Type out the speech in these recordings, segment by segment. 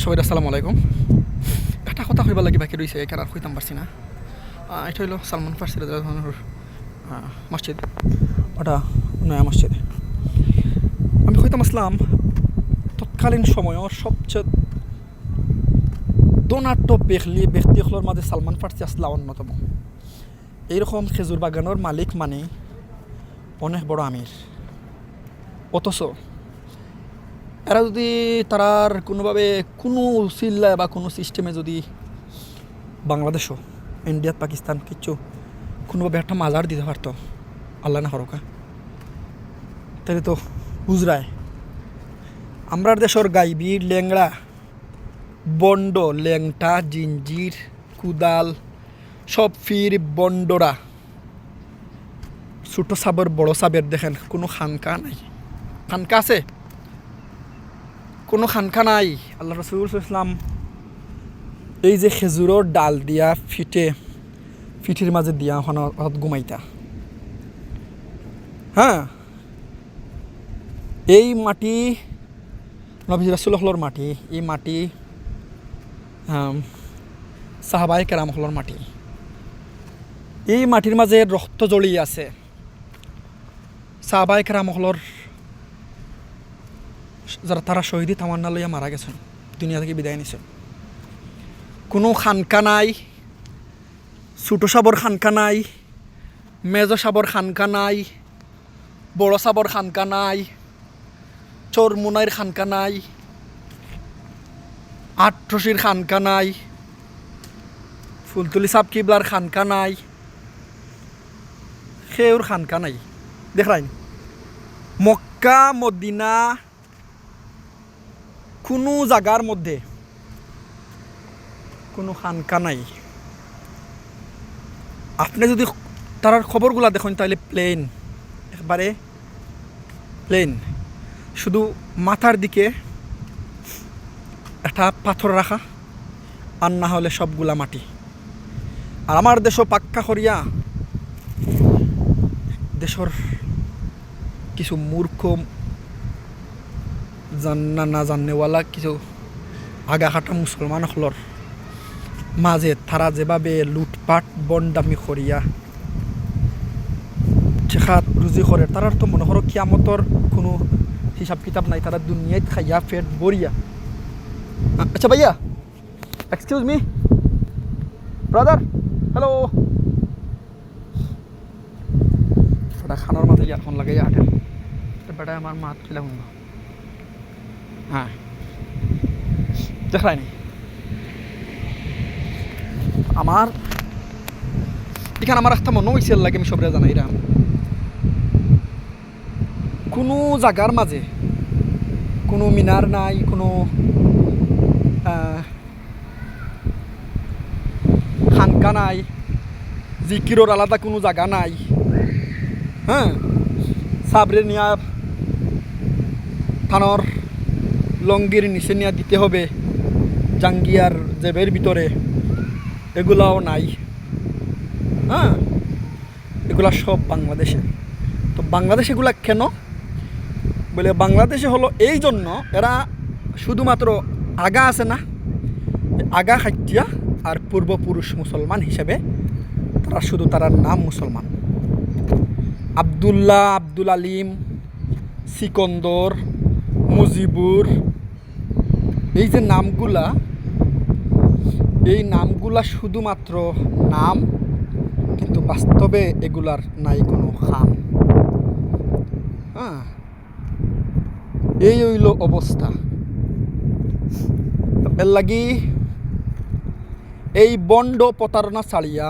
সবাই আসসালামু আলাইকুম। একটা কথা কইবার লাগি বাকি রয়েছে এখানে আর কইতাম পারছি না। এটা হইল সালমান ধরনের মসজিদ। ওটা নয়া মসজিদ। আমি কইতাম আসলাম, তৎকালীন সময়র সবচেয়ে দোনাট্য ব্যক্তি ব্যক্তিগুলোর মাঝে সালমান ফার্সি আসলা অন্যতম। এইরকম খেজুর বাগানের মালিক মানে অনেক বড় আমির। অথচ এরা যদি তারার কোনোভাবে কোনো সিল্লায় বা কোনো সিস্টেমে যদি বাংলাদেশও ইন্ডিয়াত পাকিস্তান কিচ্ছু কোনোভাবে একটা মাজার দিতে পারতো, আল্লাহ না হরকা তাহলে তো বুঝরায়। আমরার দেশের গাইবি লেংড়া বন্ড, ল্যাংটা, জিঞ্জির, কুদাল, সব ফির বন্ডরা। ছোটো সাবের বড় সাবের দেখেন, কোনো খানকা নাই। খানকা আছে? কোনো খানকা নাই। আল্লাহ রসুল ইসলাম এই যে খেজুরের ডাল দিয়া ফিটে ফিটির মাঝে দিয়া ওখানে ঘুমাইতা। হ্যাঁ? এই মাটি নবী রাসুল্লাহর মাটি এই মাটি সাহাবাই কেরামহলর মাটি। এই মাটির মাঝে রক্ত জড়িয়ে আছে। সাহাবাই কেরামহলর যারা তারা শহীদি তামান্না লইয়া মারা গেছেন, দুনিয়া থেকে বিদায় নিছে। কোনো খানকা নাই, ছোটো সাবর খানকা নাই, মেজ সাবর খানকা নাই, বড় সাবর খানকা নাই চরমুনাইর খানকা নাই আট্রসির খানকা নাই, ফুলতুলি সাব কিবলার খানকা নাই সেউর খানকা নাই। দেখাই। মক্কা, মদিনা কোনো জায়গার মধ্যে কোনো খানকা নাই। আপনি যদি তার খবরগুলা দেখুন, তাহলে প্লেন একবারে প্লেন শুধু মাথার দিকে একটা পাথর রাখা, আর না হলে সবগুলা মাটি। আর আমার দেশও পাক্কা করিয়া দেশর কিছু মূর্খ জান্না না জাননেওয়ালা কিছু আগাহাটা মুসলমান হলর। মাঝে তারা যেভাবে লুটপাট বন্ডামি করিয়া শেখাত রুজি করে তারার তো মনে করো কিয়ামতর কোনো হিসাব কিতাব নাই তারা দুনিয়ায় খাইয়া পেট বরিয়া আচ্ছা ভাইয়া এক্সকিউজ মি ব্রাদার হ্যালো খানোর মাঝে ইয়ারফোন লাগাইয়া হাঁটেন বেটা আমার মাত শুনব হ্যাঁ। দেখায়নি। আমার এখানে আমার একটা মনে হয়েছে লাগে আমি সবরে জানাইরাম কোনো জায়গার মাঝে কোনো মিনার নাই, কোনো খানকা নাই, জিকিরর আলাদা কোনো জায়গা নাই। হ্যাঁ সাবরে নিয়া থানর লঙ্গির নিচে নিয়ে দিতে হবে, জাঙ্গিয়ার জেবের ভিতরে। এগুলাও নাই। হ্যাঁ? এগুলা সব বাংলাদেশে। তো বাংলাদেশ এগুলা কেন? বলে বাংলাদেশে হলো এই জন্য এরা শুধুমাত্র আগা আছে না, আগা খাইটিয়া আর পূর্বপুরুষ মুসলমান হিসেবে তারা শুধু তার নাম মুসলমান। আবদুল্লাহ, আব্দুল আলিম, সিকন্দর, মুজিবুর এই যে নামগুলা, এই নামগুলা শুধুমাত্র নাম, কিন্তু বাস্তবে এগুলার নাই কোনো খাম। হ্যাঁ এই হইল অবস্থা। এর লাগি এই বন্ড প্রতারণা ছাড়িয়া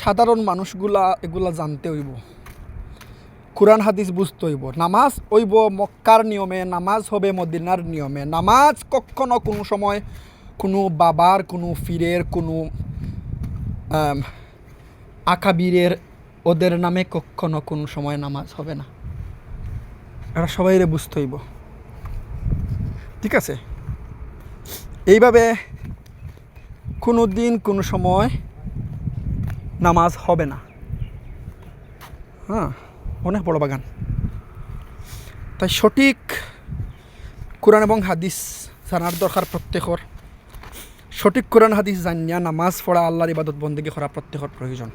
সাধারণ মানুষগুলা এগুলা জানতে হইব। কোরআন হাদিস বুঝতে হইব। নামাজ হইব মক্কার নিয়মে, নামাজ হবে মদিনার নিয়মে। নামাজ কখনো কোনো সময় কোনো বাবার, কোনো ফিরের কোনো আকাবিরের, ওদের নামে কখনো কোনো সময় নামাজ হবে না। এরা সবাইরে বুঝতে হইব। ঠিক আছে? এইভাবে কোনো দিন, কোনো সময় নামাজ হবে না। হ্যাঁ। অনেক বড় বাগান। তাই সঠিক কোরআন এবং হাদিস জানার দরকার প্রত্যেকর। সঠিক কোরআন হাদিস জানিয়া নামাজ পড়া আল্লাহর ইবাদত বন্দেগী করা প্রত্যেকর প্রয়োজন।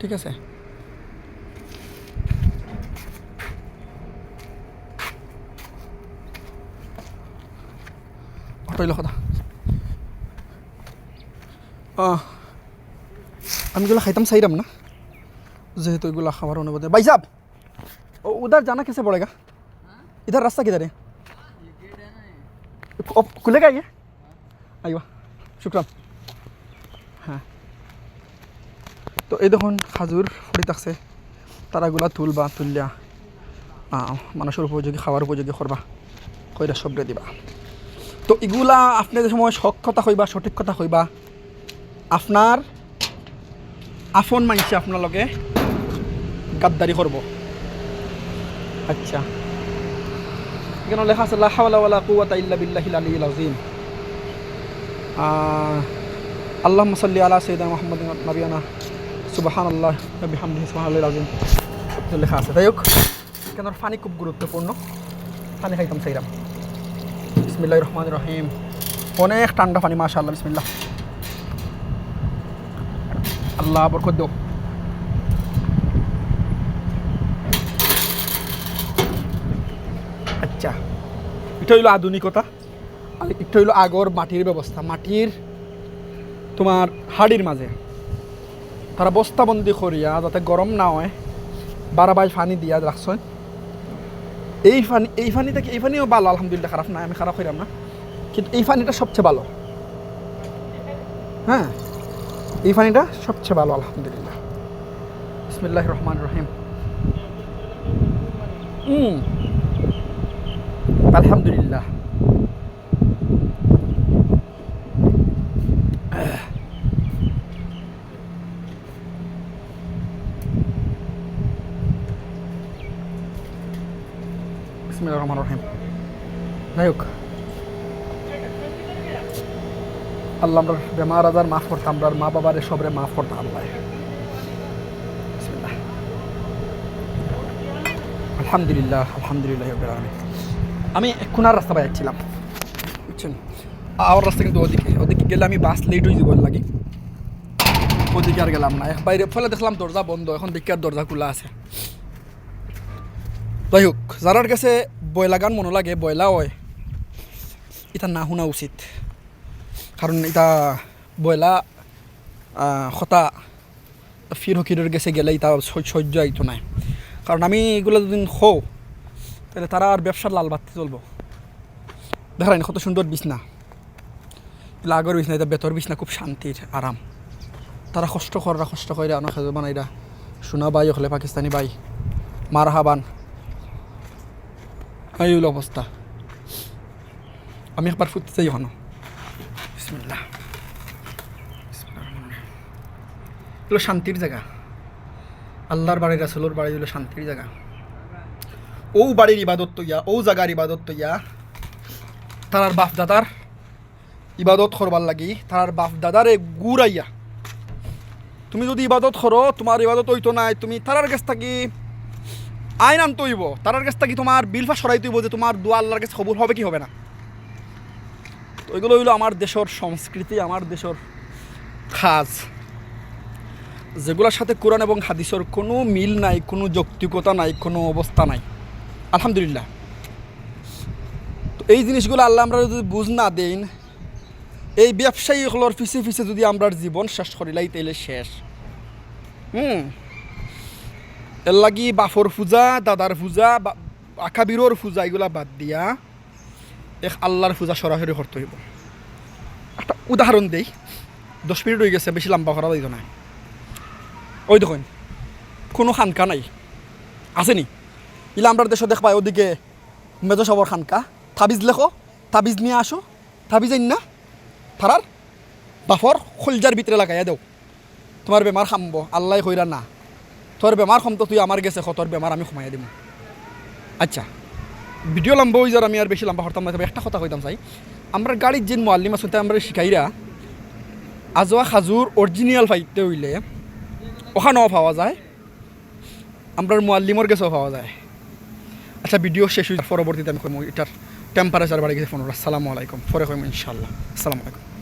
ঠিক আছে? কথা। আহ, আমি এগুলো খাইতাম চাইরাম না যেহেতু এগুলো খাবার অনুবাদে ভাই সাহেব ও উধার জানা कैसे पड़ेगा इधर रास्ता किधर है अब खुलेगा ये আইবা শুক্রান হ্যাঁ তো এই দেখুন খাজুর ফুটি থাকছে তারাগুলা তুলবা তুললিয়া আহ, মানুষের উপযোগী খাওয়ার উপযোগী করবা কইরা সবরে দিবা তো এগুলা আপনি যে সময় সৎ কথা কইবা সঠিক কথা কইবা আপনার আফন মানছে আপনার লগে গাদ্দারি করব। আচ্ছা। এখানে লেখা আছে, লা হাওলা ওয়ালা কুওয়াতা ইল্লা বিল্লাহিল আলিয়্যিল আযীম। আল্লাহুম্মা সাল্লি আলা সাইয়্যিদিনা মুহাম্মাদ নাবিয়ানা। সুবহানাল্লাহ ওয়া বিহামদিহি সুবহানাল্লাহিল আযীম। তো লেখা আছে। যাই হোক কেন পানি খুব গুরুত্বপূর্ণ। পানি খাইতাম চাইরাম বিসমিল্লাহির রহমানির রহিম। অনেক ঠান্ডা পানি মাশাআল্লাহ, বিসমিল্লাহ। আল্লাহ বরকত দেও। আচ্ছা এটা হইল আধুনিকতা, আর এটা হইল আগর মাটির ব্যবস্থা। মাটির তোমার হাড়ির মাঝে। তারা বস্তাবন্দি করিয়া যাতে গরম না হয়, বারাবাই পানি দিয়া রাখছেন এই পানি এই পানি থেকে এই পানিও ভালো, আলহামদুলিল্লাহ, খারাপ না আমি খারাপ হইলাম না। কিন্তু এই পানিটা সবচেয়ে ভালো। হ্যাঁ? এই পানিটা সবচেয়ে ভালো, আলহামদুলিল্লাহ। বিসমিল্লাহ রহমান রহিম। হুম আলহামদুলিল্লাহ। বিসমিল্লাহ রহমান রহিম। যাই হোক। আল্লাহ আমরা বেমার আজার মাফ করতাম আমরা মা বাবার সবরে মাফ করতাম আল্লাহ। আলহামদুলিল্লাহ আলহামদুলিল্লাহ। আমি খুনার রাস্তা পাই যাচ্ছিলাম বুঝছেন? আমার রাস্তা কিন্তু ওদিকে ওদিকে গেলে আমি বাস লেট হয়ে যাব লাগে। ওদিকে আর গেলাম না। বাইরে ফলে দেখলাম দরজা বন্ধ, এখন দেখি আর দরজা খোলা আছে। যাই হোক, যারার কাছে বয়লা গান মনে লাগে বয়লা হয়। এটা না শুনা উচিত। কারণ এটা বয়লা হতা ফির হকিরের গেছে গেলে এটা সহ্য আইতো নাই কারণ আমি এগুলো যদি হও তাহলে তারা আর ব্যবসার লাল বাতি চলবো দেখালেন কত সুন্দর বিছনা এগুলো আগর বিছনা এটা বেতর বিছনা খুব শান্তির আরাম তারা কষ্ট করা কষ্ট করে আনা খেজুর বানাইরা সোনা বাই হলে পাকিস্তানি বাই মার হাবান এই অবস্থা আমি একবার ফুটতে চাই বিসমিল্লাহ। এগুলো শান্তির জায়গা। আল্লাহর বাড়ি রাসুলোর বাড়ি হলো শান্তির জায়গা। ও বাড়ির ইবাদত ইয়া, ও জায়গার ইবাদত ইয়া। তারার বাপ দাদার ইবাদত করবার লাগি তারার বাপ দাদারে গুড়াইয়া। তুমি যদি ইবাদত করো, তোমার ইবাদত হইতো নাই, তুমি তারার কাছ থাকি আইন আনতে হইব, তারার কাছ থাকি তোমার বিলফা সরাইতে হইব যে তোমার দোয়া আল্লাহর কাছে খবর হবে কি হবে না। তো এগুলো হইল আমার দেশের সংস্কৃতি, আমার দেশের খাজ। যেগুলোর সাথে কোরআন এবং হাদিসের কোনো মিল নাই, কোনো যৌক্তিকতা নাই, কোনো অবস্থা নাই। আলহামদুলিল্লাহ। তো এই জিনিসগুলো আল্লাহ আমরা যদি বুঝ না দেন, এই ব্যবসায়ীগুলোর পিছে পিছে যদি আমরা জীবন শেষ করিলাই তাইলে শেষ। হুম। এর লাগি বাফর পূজা, দাদার পূজা আকাবিরর পূজা, এগুলা বাদ দিয়া এক আল্লাহর পূজা সরাসরি করতে হইব। একটা উদাহরণ দেই। দশ মিনিট হয়ে গেছে, বেশি লম্বা করা যাইতো না। ওই দেখুন, কোনো খানকা নাই। আসেনি ইলা আমরা দেশে দেখবাই ওদিকে মেজ সবর খানকা। তাবিজ লেখো, তাবিজ নিয়ে আসো, তাবিজ আইন না? ফারার বাফর, খলজার ভিতরে লাগাইয়া দেও। তোমার বেমার খামব, আল্লাহ কইরা না। তোর বেমার খামতো, তুই আমার গেছে তোর বেমার আমি কমাইয়া দিম। আচ্ছা। ভিডিও লম্বা হয়ে যার আমি আর বেশি লম্বা হরতাম না একটা কথা কইতাম চাই। আমরা গাড়ির যে মোয়াল্লিম আছে আমরা শিকাইরা আজোয়া খাজুর অরিজিনাল ফাইতে হইলে ওখানেও পাওয়া যায়। আমরা মোয়াল্লিমর গেছেও পাওয়া যায়। আচ্ছা ভিডিও শেষ হয়ে পরবর্তীতে আমি কইমু এটার টেম্পারেচার বাড়ি গেছে ফোন আসসালামু আলাইকুম। পরে কইম ইনশাল্লাহ আসসালামু আলাইকুম।